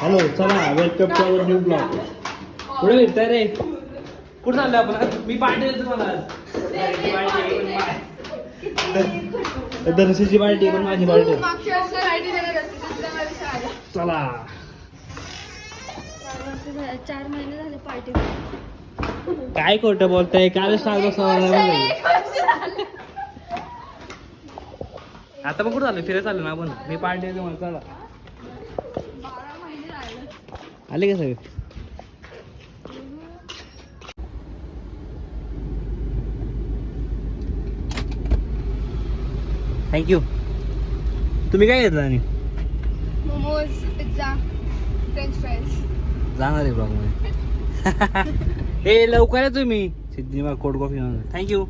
Hello चला welcome to our new blog कुठे भेटताय रे. कुठं चाललं आपण? आज? मी पार्टी देतो तुम्हाला आज. दर्शीची पार्टी पण माझी. पार्टी मागच्या वर्षी आयडी देणार होती दुसऱ्या वर्षी आला चला. चार महिने झाले पार्टी काय खोटं बोलताय? काल सांगतो आता मग कुठं चाललं फिरायला चाललं ना आपण. मी पार्टी देतो मला चला. आले का सगळे? थँक्यू तुम्ही काय घेतलं आणि? Momos pizza French fries. जाणार आहे ब्लॉगमध्ये ए लवकर आहे तुम्ही. सिद्धी कोल्ड कॉफी थँक्यू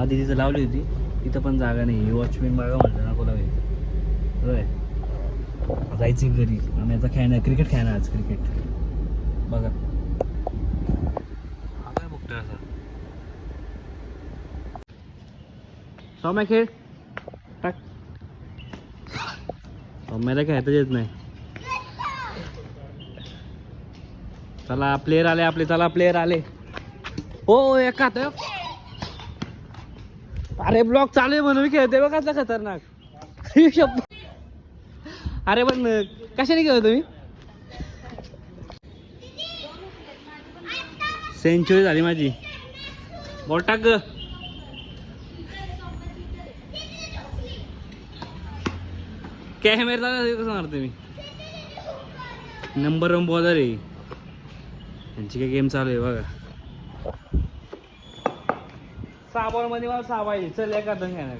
आधी तिथं लावली होती. तिथं पण जागा नाही वॉचमॅन बघा म्हणलं ना कोला होय जायचे घरी. आम्ही आता खेळणार क्रिकेट खेळणार आज क्रिकेट बघा. हा काय बघतोय असा? सौम्या खेळ. टाक. सौम्याला खेळताच येत नाही. चला प्लेयर आले आपले. चला प्लेयर आले. हो एक हात अरे ब्लॉक चालू आहे म्हणून खेळते बघा कसला खतरनाक. अरे पण कशाने खेळतो तुम्ही? सेंचुरी झाली माझी. बॉल टाक ग. कॅमेरा कसं मारतो मी नंबर वन बॉलर आहे. त्यांची काय गेम चालू आहे बघा. सहा बॉलमध्ये मला सहा पाहिजे. चल एका घेणार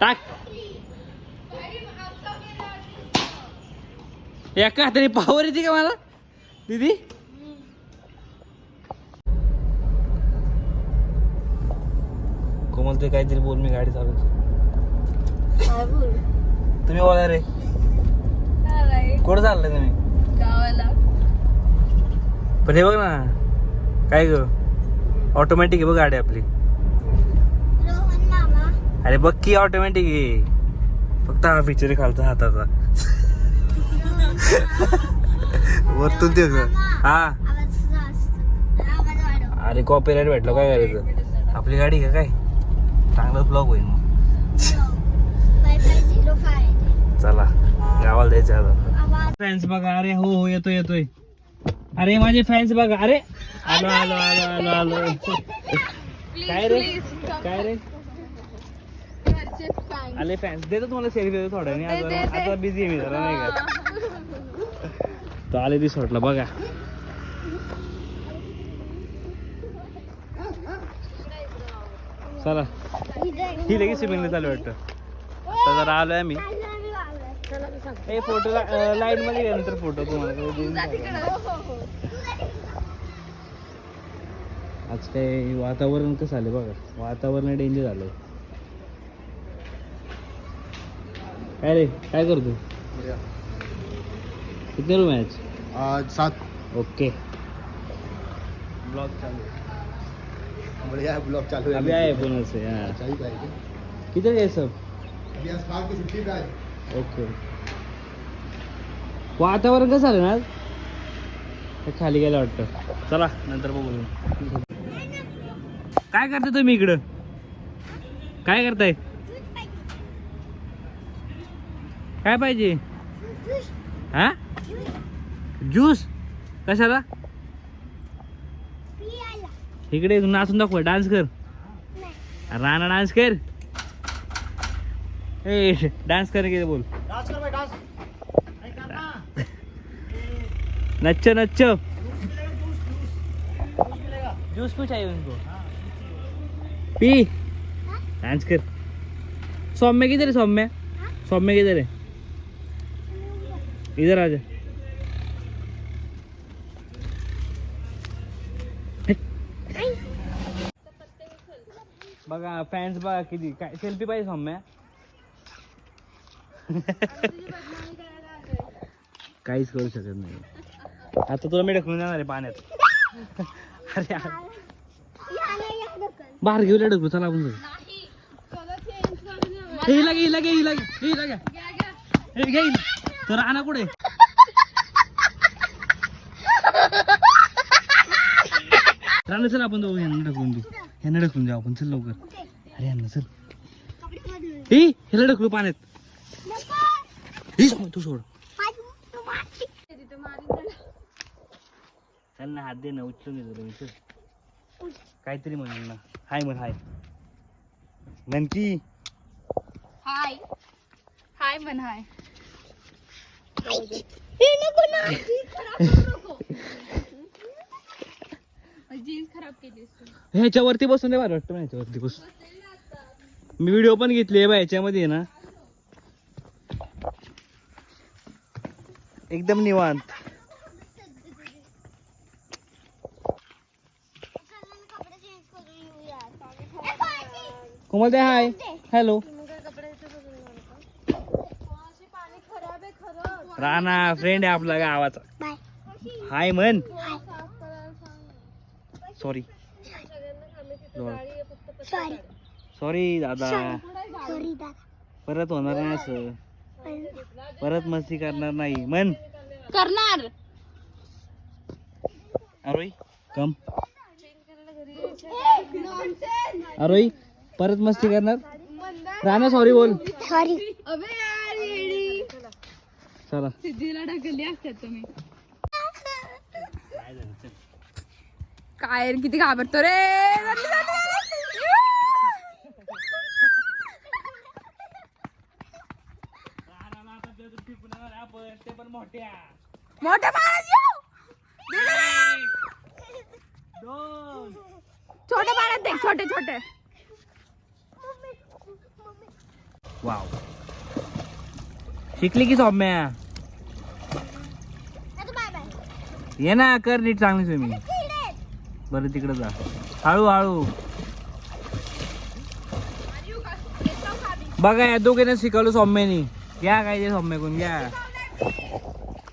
टाक. एका हाताने पावर येते का मला? दीदी? कोमल ते काहीतरी बोल मी गाडी चालू तुम्ही बोला रे. कुठं चाललंय तुम्ही? गावाला. पण हे बघ ना काय ग? ऑटोमॅटिक आहे बघ गाडी आपली. अरे बघ की ऑटोमॅटिक आहे. फक्त हा फीचर खालचा हाताचा. वरतून ते. हा. अरे कॉपीराईट भेटलं काय करायचं? आपली गाडी का काय? चांगलाच ब्लॉग होईल मग. चला गावाला जायचं आता. फॅन्स बघा अरे हो हो येतोय येतोय. अरे माझे फॅन्स बघा. अरे आलो आलो आलो आलो आलो. काय रे? काय रे? आले फॅन्स देतो तुम्हाला सेल्फी देतो थोड्या दे, आता बिझी आहे मी जरा नाही का? तो आले रिसॉर्टला बघा. चला. ही लगेच स्विमिंगला चालू वाटतं. जरा आलोय आम्ही. ए फोटो लाइटमध्ये नंतर फोटो तुम्हाला आज काय वातावरण कसं आलं बघा. वातावरण डेंजर झालं काय रे? काय करतो किती रूम मॅच आज सात. ओके. ब्लॉग चालू बढ़िया ब्लॉग चालू अभी आए से हाँ. किधर सब? आज आज ओके. वातावरण कसं झालं ना आज? खाली गेलं वाटतं? चला नंतर बघू काय करताय तुम्ही इकडं? काय करताय? काय पाहिजे? हा? ज्यूस? कशाला? इकडे नाचून दाखव डान्स कर. राणा डान्स कर. ए डान्स कर के बोल. नच्चो नच्चो. जूस क्यों चाहिए उनको? पी. डांस कर. सौम्य किधर है सौम्य? सौम्य किधर है? इधर आ जा. बघा फॅन्स बघा किती. काय सेल्फी पाहिजे सौम्य? काहीच करू शकत नाही. आता तुला मी ढकलून जाणार आहे पाण्यात. अरे बाहेर घेऊया ढकलू चला आपण जाऊ. हे हिला घे हिला घे हिला घे हे हिला घ्या घ्या, घ्या. घे हिला. तर राणा कुठे राणा चल आपण जाऊ ह्यांना ढकलून देऊ ह्यांना ढकलून देऊ आपण चल लवकर अरे ह्यांना चल. हे ह्याला ढकलू पाण्यात. हे तू सोड. चल ना हात दे ना उचलून घेतो मी चल काहीतरी म्हण ना हाय म्हण हाय. म्हण की हाय. हाय म्हण हाय. जीन्स खराब. ह्याच्यावरती बसून दे बरं वाटतं ह्याच्यावरती बसून. मी व्हिडिओ पण घेतली बा ह्याच्यामध्ये ना. एकदम निवांत. कोमल दे हाय. हॅलो. राणा फ्रेंड आहे आपला गावाचा. हाय म्हण. सॉरी सॉरी सॉरी दादा. सॉरी दादा. परत होणार नाही असं. परत. मस्ती करणार नाही. म्हण. करणार. अरोई कम अरोई. परत मस्ती करणार? राणा सॉरी बोल. सॉरी अबे यार येडी. चला. सिद्धीला ढकलली असतात तुम्ही. काय किती घाबरतो रे. मोठ्या देख छोटे छोटे. वाव. शिकली की सौम्या? ये ना कर नीट चांगली स्विमिंग बरं तिकडे जा. हळू हळू. बघा या दोघीने शिकवलं सौम्यानी. घ्या काय ते सौम्याकडून घ्या.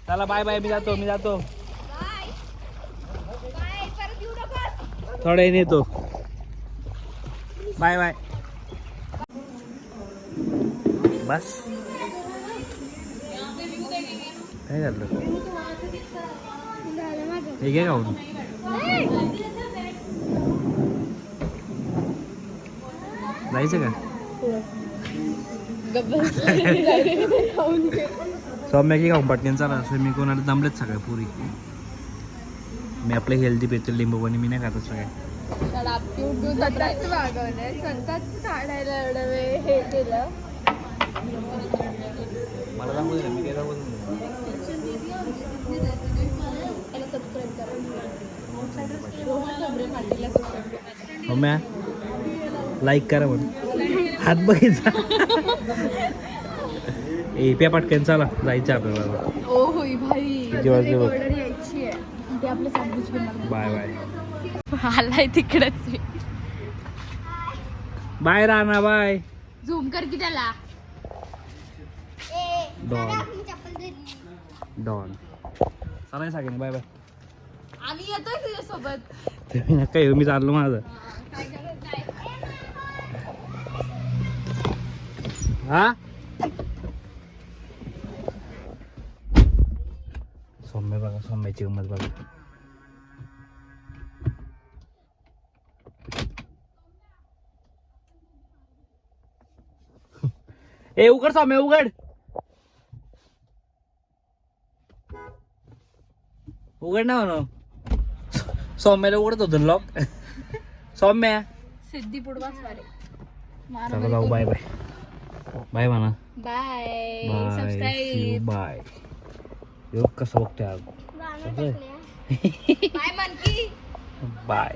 चला बाय बाय मी जातो मी जातो. थोड्या येतो. Bye bye. बस काय झालं हे घे खाऊन जायचं का सौम्या की खाऊन पटकन चला स्विमिंग कोणाला दमलेच सगळ्या पुरी मी आपले हेल्दी पेते लिंबू पाणी मी नाही खात सगळ्या स्वतःच वागवलंय स्वतःच काढायला एवढं वेळ हे केलं मला दाखवू मी दाखवत नाही. लाईक करा म्हणून. हात बघायचा ए प्या पटकन चला जायचं आपल्याला. ओ होई भाई. किती वाजले बघ. Bye bye. आलाय तिकडच. Bye Rana bye. झूम कर की त्याला. डॉन डॉन चला सगळ्यांनी बाय बाय आम्ही येतोय तुझ्यासोबत. तुम्ही नका येऊ मी चाललो माझं. हा? सौम्य बघा सौम्याची गंमत बघा. ए उघड सौम्य उघड. उघड ना म्हणून. सौम्याला उघडत होतं लॉक सौम्या. सिद्धी चला जाऊ बाय बाय बाय म्हणा. बाय बाय सबस्क्राईब बाय योग कसं बघतोय अगो? Bye Mann Ki bye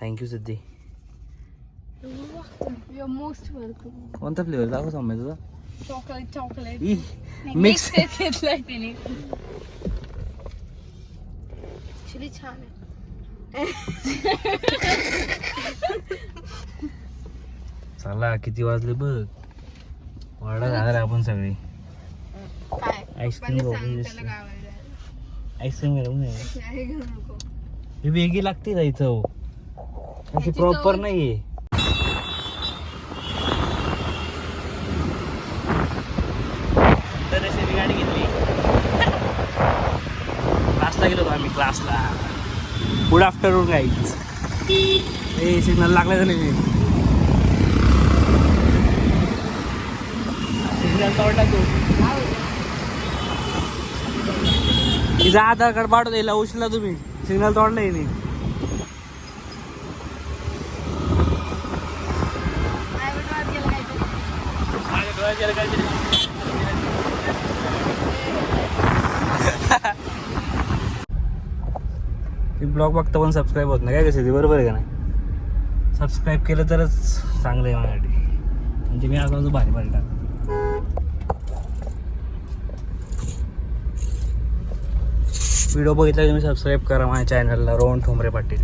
thank you Siddhi your most welcome कोणता फ्लेवर दाखव सौम्य तुझा. चॉकलेट चॉकलेट मिक्स घेतलाय त्याने ऍक्च्युली छान आहे चला किती वाजले बघ. वाडा जाणार आपण सगळे. आईस्क्रीम आईस्क्रीम ही वेगळी लागते ना इथं. अशी प्रॉपर नाहीये तर अशी मी गाडी घेतली. क्लासला गेलो होतो आम्ही क्लासला गुड आफ्टरनून गाईज ए सिग्नल लागला झाले मी सिग्नल तोडला तू. तिचा आधार कार्ड पाठवतो याला उचला तुम्ही. सिग्नल तोडला नाही Private वाद गेला काहीतरी. ब्लॉग बघता पण सबस्क्राईब होत नाही. काय कसं ते? बरोबर आहे का नाही? सबस्क्राईब केलं तरच चांगलं आहे माझ्यासाठी. म्हणजे मी आता भारी भारी टाकतो. व्हिडिओ बघितला की तुम्ही सबस्क्राईब करा माझ्या चॅनलला रोहन ठोंबरे पाटील.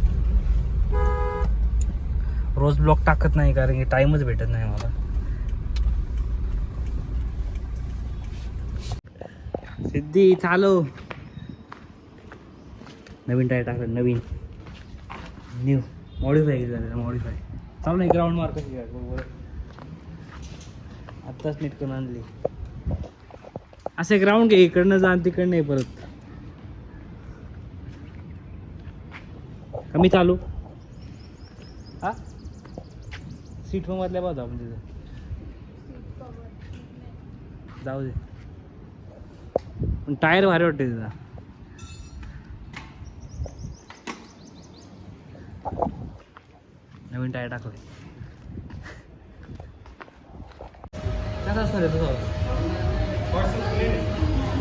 रोज ब्लॉग टाकत नाही कारण की टाईमच भेटत नाही मला. सिद्धी चालू. नवीन टायर टाकलं नवीन. न्यू मॉडीफाय झालेलं मॉडिफाय चालू नाही ग्राउंड मार्क आत्ताच नीट करून आणली. असे ग्राउंड घे इकडनं जा तिकडनं ये परत. कमी चालू. हा? सीट मधल्या बघा आपण तिथं. जाऊ दे. पण टायर भारी वाटते तिथं. नवीन टायर टाकले कसं असणार आहे तुझं?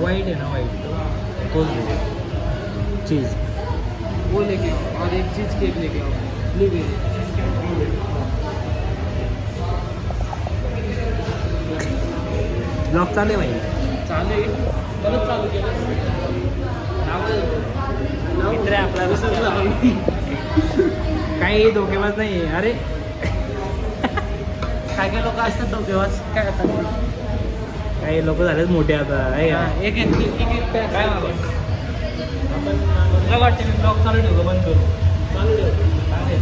वाईट आहे ना वाईट तोच चीज वो लेके आओ और एक चीज केक लेके आओ ब्लूबेरी ब्लॉक चालू आहे भाई. चालेल परत चालू केलं. मित्र आहे. काही धोकेबाज नाही अरे. काय काय लोक असतात डोकेवाज काय करतात काही लोक झालेत मोठे आता. आहे? एक काय वाटतं मी ब्लॉग चालू ठेवू का? बंद करू? चालू ठेव. चालेल.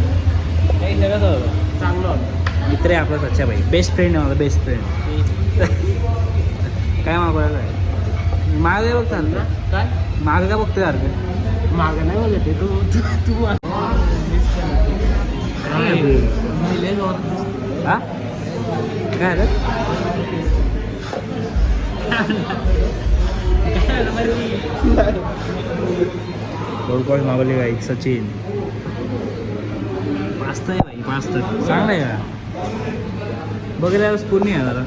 काही सगळं चांगलं मित्र आहे आपला सच्चा भाई. बेस्ट फ्रेंड आहे माझा बेस्ट फ्रेंड काय मागवायला आहे? माग बघ चाललं काय? माग का बघतोय सारखं? मागं नाही बोलत तू. तू ते? हा काय झालं कॉइन मागवली बाई सचिन? पाचता आहे बाई पाचता चांगला आहे का? बघायला पूर्ण आहे जरा.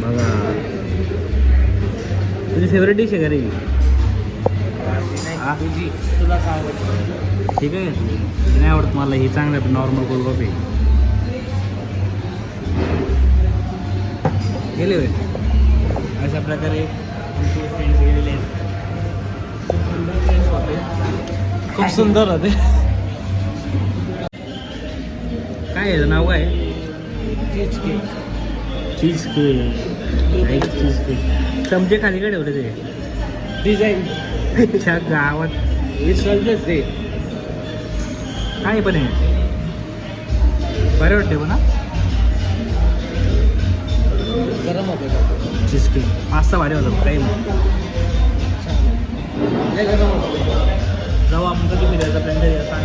बघा. तुझी फेवरेट डिश आहे का रे हा? तुझी. तुला आवडतं? ठीक आहे. नाही आवडत मला. हे चांगलं आहे नॉर्मल गोलगोपे गेले होय? अशा प्रकारे फ्रेंड्स गेलेले आहेत. खूप सुंदर होते. काय आहे? नाव काय? Cheesecake cheesecake cheesecake चमचे खाली काय ठेवले ते. डिझाईन. त्या गावात सगळंच ते काय पण आहे. बरे वाटते पण गरम होते का? चीज केक पाच भारी होता काही होतं जाऊ आपण कधी फिरायचा प्लॅन करूया सांग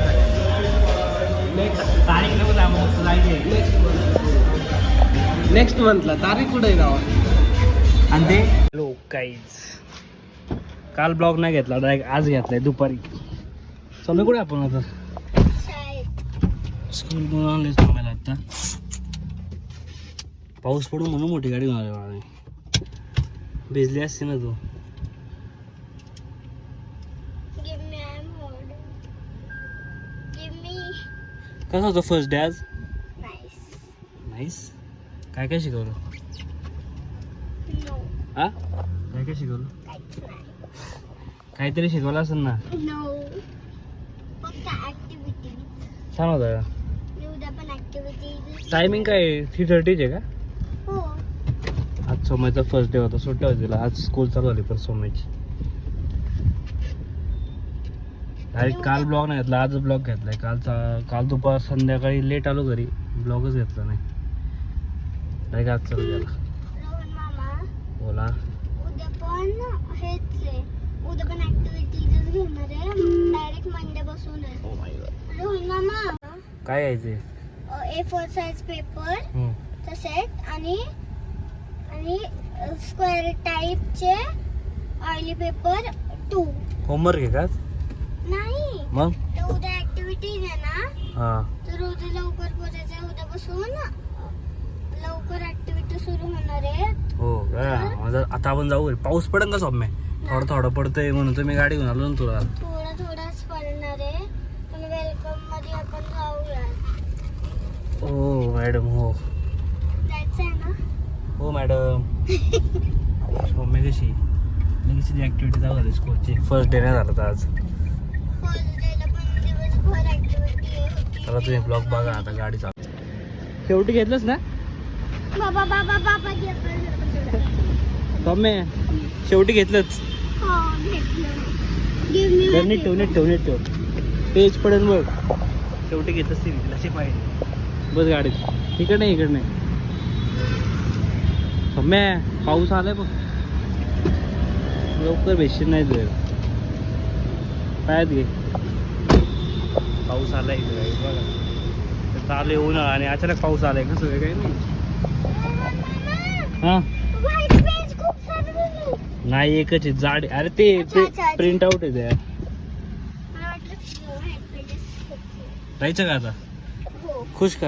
तारीख नको जायचं जायचे नेक्स्ट मंथ नेक्स्ट मंथला तारीख कुठे आहे गावात? आणि ते? हॅलो काहीच काल ब्लॉग नाही घेतला डायरेक्ट आज घेतलाय दुपारी. चालू कुठे आपण आता? स्कूल आणले थांबायला आता. पाऊस पडून म्हणून मोठी गाडी मला भिजली असते ना तू. कसा होता फर्स्ट डे आज. नाईस काय काय शिकवलं? हा? काय काय शिकवलं. काहीतरी शिकवलं असेल ना? छान होता. टायमिंग काय? थ्री थर्टीच आहे का? हो. आज सोमवारचा फर्स्ट डे होता. सुट्ट्या होती तिला. आज स्कूल चालू झाली परत सोमवारची. डायरेक्ट काल ब्लॉग नाही घेतला. आज ब्लॉग घेतलाय. कालचा काल दुपार संध्याकाळी लेट आलो घरी. ब्लॉगच घेतला नाही. डायरेक्ट आज चालू झाला. बोला उद्या पण हेच आहे उद्या पण ऍक्टिव्हिटीज घेणार आहे. डायरेक्ट मंडे बसून आहे. रोहन मामा काय यायचे ए फोर साईज पेपर चा सेट आणि आणि स्क्वेअर टाईपचे ऑइली पेपर टू होमवर्क आहे का? नाही. मग? तर उद्या ऍक्टिव्हिटीज आहे ना? हा. तर उद्या लवकर पोचायचं उद्या बसून लवकर ऍक्टिव्हिटी सुरू होणार आहे. हो का? आता आपण जाऊ. पाऊस पडेल का सौम्य? थोडं थोडं पडतंय म्हणून मी गाडी घेऊन आलो ना तुला. थोडा थोडाच पडणार आहे पण वेलकममध्ये आपण जाऊया. हो मॅडम हो. जायचं आहे ना? हो मॅडम. सौम्य कशी? मी कशी ऍक्टिव्हिटी जाऊ घरी स्कूलची फर्स्ट डे नाही झाला तर आज. फर्स्ट डेला पण दिवसभर ऍक्टिव्हिटी होती चला तुम्ही ब्लॉग बघा आता गाडी चालू. शेवटी घेतलंच ना? बाबा बाबा बाबा घेतलं. शेवटी घेतलंच. हो तर नीट ठेव नीट ठेव. नीट ठेव पेज पडेल बघ. शेवटी घेतलंच ती लशी पाहिजे बस गाडीत. इकडे नाही इकडे नाही. सौम्य पाऊस आलाय बघ. लवकर भेटशील नाही तुझ्या पायात घे. पाऊस आलाय इकडे बघा. चालू उन्हाळा आणि अचानक पाऊस आलाय कसं काही नाही हा? नाही एकच आहे जाड आहे. अरे ते अच्छा, अच्छा, अच्छा. प्रिंट आउट आहे त्या मला वाटलं जायचं का आता? हो. खुश का?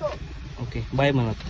हो. ओके बाय म्हणत